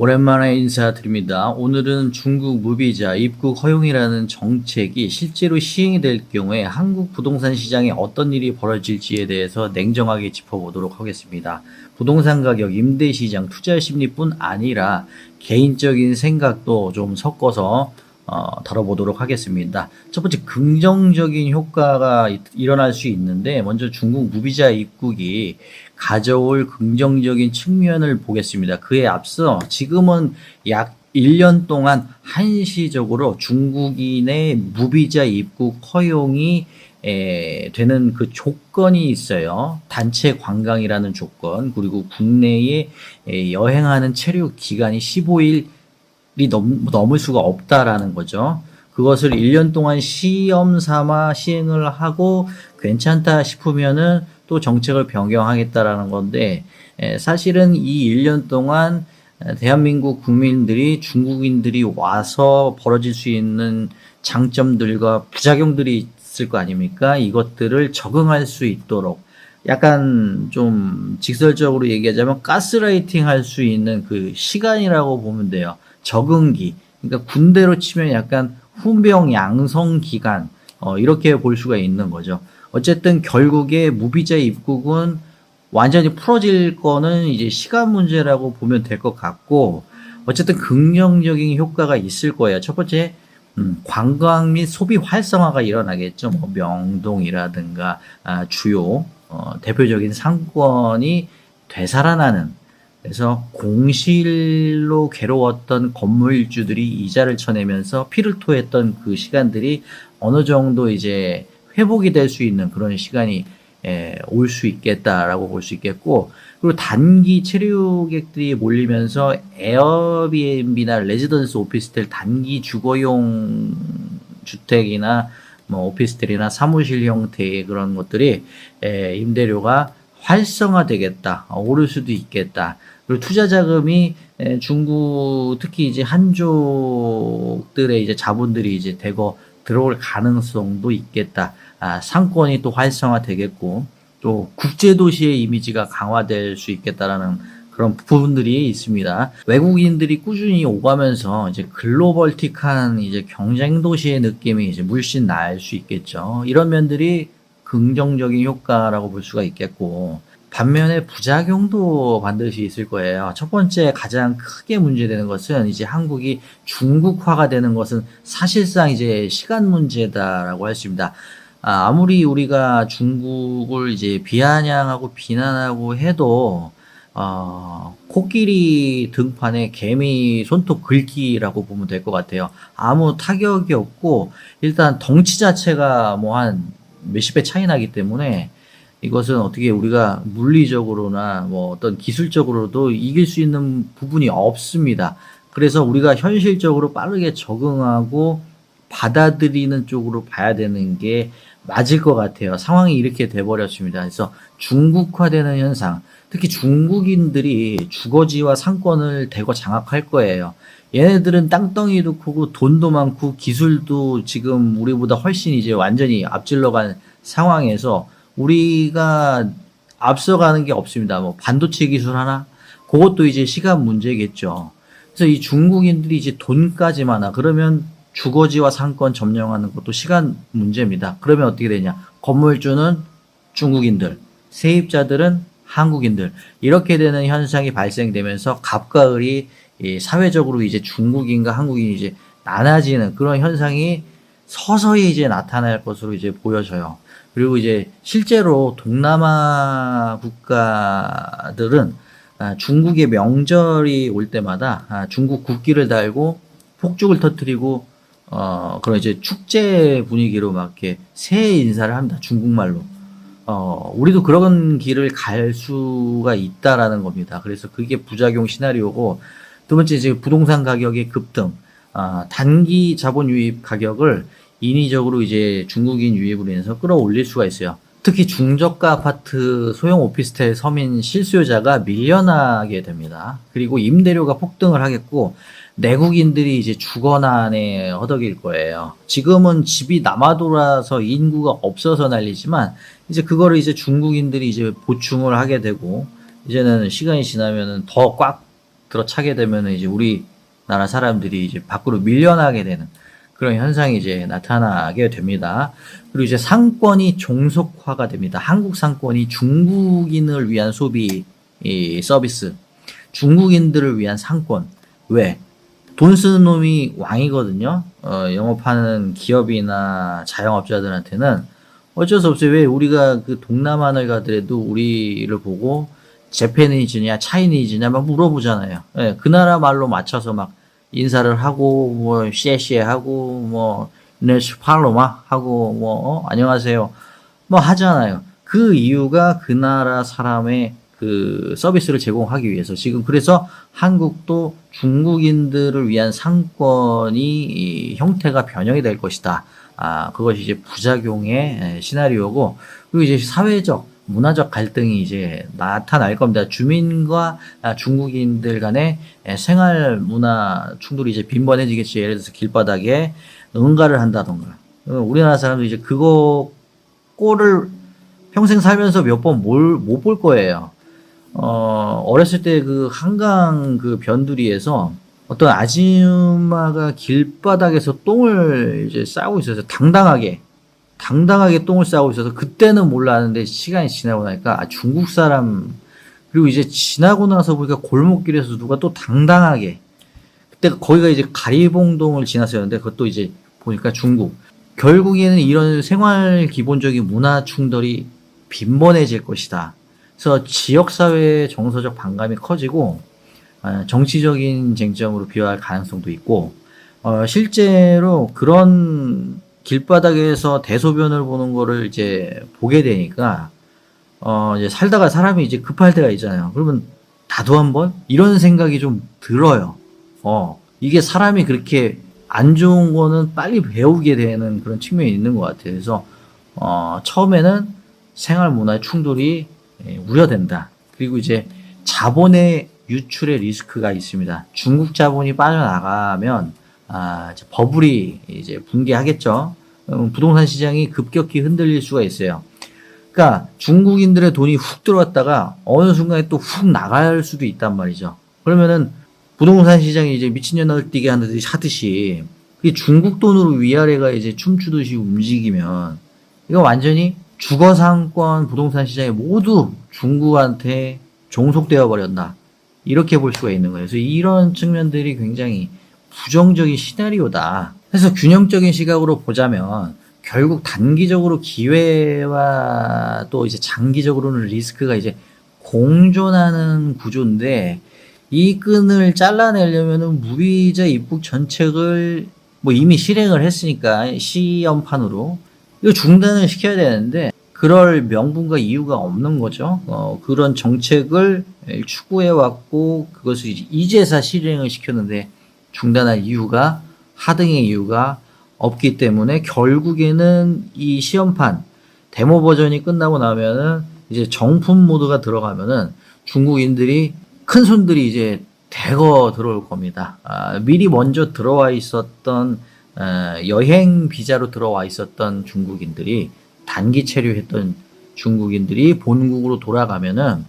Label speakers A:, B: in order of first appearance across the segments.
A: 오랜만에 인사드립니다. 오늘은 중국 무비자 입국 허용이라는 정책이 실제로 시행이 될 경우에 한국 부동산 시장에 어떤 일이 벌어질지에 대해서 냉정하게 짚어보도록 하겠습니다. 부동산 가격, 임대 시장, 투자 심리뿐 아니라 개인적인 생각도 좀 섞어서 어, 다뤄보도록 하겠습니다. 첫 번째 긍정적인 효과가 이- 일어날 수 있는데 먼저 중국 무비자 입국이 가져올 긍정적인 측면을 보겠습니다. 그에 앞서 지금은 약 1년 동안 한시적으로 중국인의 무비자 입국 허용이 에, 되는 그 조건이 있어요. 단체 관광이라는 조건, 그리고 국내에 에, 여행하는 체류 기간이 15일이 넘, 넘을 수가 없다라는 거죠. 그것을 1년 동안 시험 삼아 시행을 하고 괜찮다 싶으면은 또 정책을 변경하겠다라는 건데 에, 사실은 이 1년 동안 에, 대한민국 국민들이 중국인들이 와서 벌어질 수 있는 장점들과 부작용들이 있을 거 아닙니까? 이것들을 적응할 수 있도록 약간 좀 직설적으로 얘기하자면 가스라이팅 할 수 있는 그 시간이라고 보면 돼요. 적응기. 그러니까 군대로 치면 약간 훈병 양성 기간. 어, 이렇게 볼 수가 있는 거죠. 어쨌든 결국에 무비자 입국은 완전히 풀어질 거는 이제 시간 문제라고 보면 될 것 같고, 어쨌든 긍정적인 효과가 있을 거예요. 첫 번째, 음, 관광 및 소비 활성화가 일어나겠죠. 뭐 명동이라든가 아, 주요 어, 대표적인 상권이 되살아나는 그래서 공실로 괴로웠던 건물주들이 이자를 쳐내면서 피를 토했던 그 시간들이 어느 정도 이제 회복이 될 수 있는 그런 시간이 올 수 있겠다라고 볼 수 있겠고 그리고 단기 체류객들이 몰리면서 에어비앤비나 레지던스 오피스텔 단기 주거용 주택이나 뭐 오피스텔이나 사무실 형태의 그런 것들이 에, 임대료가 활성화되겠다 어, 오를 수도 있겠다 그리고 투자 자금이 에, 중국 특히 이제 한족들의 이제 자본들이 이제 대거 들어올 가능성도 있겠다 아, 상권이 또 활성화되겠고 또 국제 도시의 이미지가 강화될 수 있겠다라는 그런 부분들이 있습니다. 외국인들이 꾸준히 오가면서 이제 글로벌틱한 이제 경쟁 도시의 느낌이 이제 물씬 날 수 있겠죠. 이런 면들이 긍정적인 효과라고 볼 수가 있겠고 반면에 부작용도 반드시 있을 거예요. 첫 번째 가장 크게 문제되는 것은 이제 한국이 중국화가 되는 것은 사실상 이제 시간 문제다라고 할 수 있습니다. 아, 아무리 우리가 중국을 이제 비아냥하고 비난하고 해도 어, 코끼리 등판에 개미 손톱 긁기라고 보면 될 것 같아요. 아무 타격이 없고 일단 덩치 자체가 뭐 한 몇십 배 차이 나기 때문에 이것은 어떻게 우리가 물리적으로나 뭐 어떤 기술적으로도 이길 수 있는 부분이 없습니다. 그래서 우리가 현실적으로 빠르게 적응하고 받아들이는 쪽으로 봐야 되는 게 맞을 것 같아요. 상황이 이렇게 돼버렸습니다. 그래서 중국화되는 현상, 특히 중국인들이 주거지와 상권을 대거 장악할 거예요. 얘네들은 땅덩이도 크고 돈도 많고 기술도 지금 우리보다 훨씬 이제 완전히 앞질러간 상황에서 우리가 앞서가는 게 없습니다. 뭐 반도체 기술 하나? 그것도 이제 시간 문제겠죠. 그래서 이 중국인들이 이제 돈까지 많아. 그러면 주거지와 상권 점령하는 것도 시간 문제입니다. 그러면 어떻게 되냐? 건물주는 중국인들, 세입자들은 한국인들 이렇게 되는 현상이 발생되면서 갑과 을이 이 사회적으로 이제 중국인과 한국인이 이제 나눠지는 그런 현상이 서서히 이제 나타날 것으로 이제 보여져요. 그리고 이제 실제로 동남아 국가들은 아, 중국의 명절이 올 때마다 아, 중국 국기를 달고 폭죽을 터뜨리고 어 그런 이제 축제 분위기로 막 이렇게 새해 인사를 합니다. 중국말로. 어 우리도 그런 길을 갈 수가 있다라는 겁니다. 그래서 그게 부작용 시나리오고 두 번째 이제 부동산 가격의 급등. 아, 단기 자본 유입 가격을 인위적으로 이제 중국인 유입으로 인해서 끌어올릴 수가 있어요. 특히 중저가 아파트 소형 오피스텔 서민 실수요자가 밀려나게 됩니다. 그리고 임대료가 폭등을 하겠고 내국인들이 이제 주거난에 허덕일 거예요. 지금은 집이 남아돌아서 인구가 없어서 난리지만 이제 그거를 이제 중국인들이 이제 보충을 하게 되고 이제는 시간이 지나면은 더 꽉 들어차게 되면 이제 우리나라 사람들이 이제 밖으로 밀려나게 되는 그런 현상이 이제 나타나게 됩니다. 그리고 이제 상권이 종속화가 됩니다. 한국 상권이 중국인을 위한 소비 이 서비스, 중국인들을 위한 상권. 왜? 돈 쓰는 놈이 왕이거든요. 어, 영업하는 기업이나 자영업자들한테는 어쩔 수 없어요. 왜 우리가 그 동남아를 가더라도 우리를 보고 재패니즈냐 차이니즈냐 막 물어보잖아요. 예, 그 나라 말로 맞춰서 막 인사를 하고 뭐 쉐쉐 하고 뭐 네스 팔로마 하고 뭐 어, 안녕하세요 뭐 하잖아요. 그 이유가 그 나라 사람의 그 서비스를 제공하기 위해서 지금 그래서 한국도 중국인들을 위한 상권이 이 형태가 변형이 될 것이다. 아 그것이 이제 부작용의 에, 시나리오고 그리고 이제 사회적 문화적 갈등이 이제 나타날 겁니다. 주민과 아, 중국인들 간의 에, 생활 문화 충돌이 이제 빈번해지겠죠. 예를 들어서 길바닥에 응가를 한다던가. 어, 우리나라 사람도 이제 그거 꼴을 평생 살면서 몇번못볼 거예요. 어, 어렸을 때 그 한강 그 변두리에서 어떤 아줌마가 길바닥에서 똥을 이제 싸고 있어서 당당하게 당당하게 똥을 싸고 있어서 그때는 몰랐는데 시간이 지나고 나니까 아, 중국 사람 그리고 이제 지나고 나서 보니까 골목길에서 누가 또 당당하게 그때 거기가 이제 가리봉동을 지났었는데 그것도 이제 보니까 중국 결국에는 이런 생활 기본적인 문화 충돌이 빈번해질 것이다. 그래서 지역사회의 정서적 반감이 커지고 어, 정치적인 쟁점으로 비화할 가능성도 있고 어, 실제로 그런 길바닥에서 대소변을 보는 거를 이제 보게 되니까 어 이제 살다가 사람이 이제 급할 때가 있잖아요. 그러면 나도 한번 이런 생각이 좀 들어요. 어 이게 사람이 그렇게 안 좋은 거는 빨리 배우게 되는 그런 측면이 있는 것 같아요. 그래서 어 처음에는 생활 문화의 충돌이 예, 우려된다. 그리고 이제 자본의 유출의 리스크가 있습니다. 중국 자본이 빠져나가면 아, 이제 버블이 이제 붕괴하겠죠. 음, 부동산 시장이 급격히 흔들릴 수가 있어요. 그러니까 중국인들의 돈이 훅 들어왔다가 어느 순간에 또 훅 나갈 수도 있단 말이죠. 그러면은 부동산 시장이 이제 미친년을 뛰게 하듯이 하듯이 이 중국 돈으로 위아래가 이제 춤추듯이 움직이면 이거 완전히 주거 상권 부동산 시장이 모두 중국한테 종속되어 버렸다. 이렇게 볼 수가 있는 거예요. 그래서 이런 측면들이 굉장히 부정적인 시나리오다. 그래서 균형적인 시각으로 보자면 결국 단기적으로 기회와 또 이제 장기적으로는 리스크가 이제 공존하는 구조인데 이 끈을 잘라내려면은 무비자 입국 전책을 뭐 이미 실행을 했으니까 시험판으로 이거 중단을 시켜야 되는데 그럴 명분과 이유가 없는 거죠. 어, 그런 정책을 추구해 왔고 그것을 이제 이제사 실행을 시켰는데 중단할 이유가 하등의 이유가 없기 때문에 결국에는 이 시험판 데모 버전이 끝나고 나면은 이제 정품 모드가 들어가면은 중국인들이 큰 손들이 이제 대거 들어올 겁니다. 아, 미리 먼저 들어와 있었던 어, 여행 비자로 들어와 있었던 중국인들이 단기 체류했던 중국인들이 본국으로 돌아가면은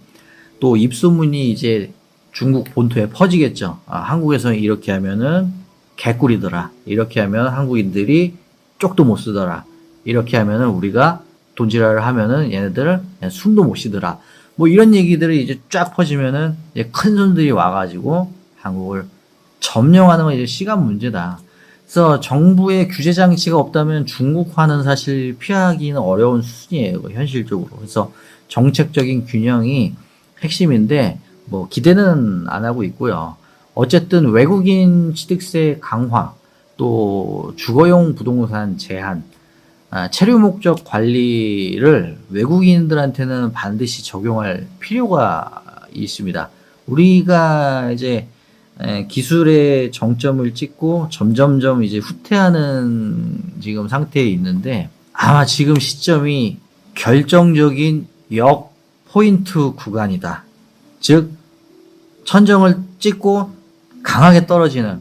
A: 또 입소문이 이제 중국 본토에 퍼지겠죠. 아, 한국에서 이렇게 하면은 개꿀이더라. 이렇게 하면 한국인들이 쪽도 못 쓰더라. 이렇게 하면은 우리가 돈지랄을 하면은 얘네들 숨도 못 쉬더라. 뭐 이런 얘기들이 이제 쫙 퍼지면은 이제 큰 손들이 와가지고 한국을 점령하는 건 이제 시간 문제다. 그래서 정부의 규제 장치가 없다면 중국화는 사실 피하기는 어려운 수준이에요. 현실적으로. 그래서 정책적인 균형이 핵심인데 뭐 기대는 안 하고 있고요. 어쨌든 외국인 취득세 강화, 또 주거용 부동산 제한, 아, 체류 목적 관리를 외국인들한테는 반드시 적용할 필요가 있습니다. 우리가 이제 기술의 정점을 찍고 점점점 이제 후퇴하는 지금 상태에 있는데 아마 지금 시점이 결정적인 역 포인트 구간이다. 즉 천정을 찍고 강하게 떨어지는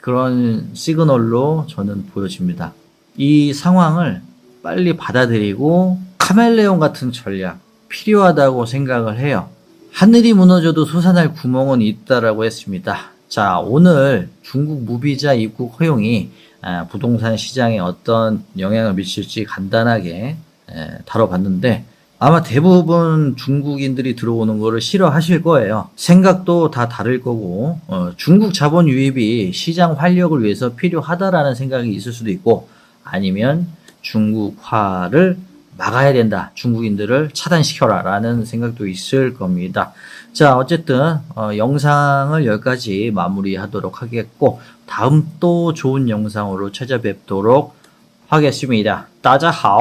A: 그런 시그널로 저는 보여집니다. 이 상황을 빨리 받아들이고 카멜레온 같은 전략 필요하다고 생각을 해요. 하늘이 무너져도 솟아날 구멍은 있다라고 했습니다. 자, 오늘 중국 무비자 입국 허용이 아, 부동산 시장에 어떤 영향을 미칠지 간단하게 에, 다뤄봤는데 아마 대부분 중국인들이 들어오는 거를 싫어하실 거예요. 생각도 다 다를 거고 어, 중국 자본 유입이 시장 활력을 위해서 필요하다라는 생각이 있을 수도 있고 아니면 중국화를 막아야 된다. 중국인들을 차단시켜라. 라는 생각도 있을 겁니다. 자, 어쨌든, 어, 영상을 여기까지 마무리 하도록 하겠고, 다음 또 좋은 영상으로 찾아뵙도록 하겠습니다. 따자하오!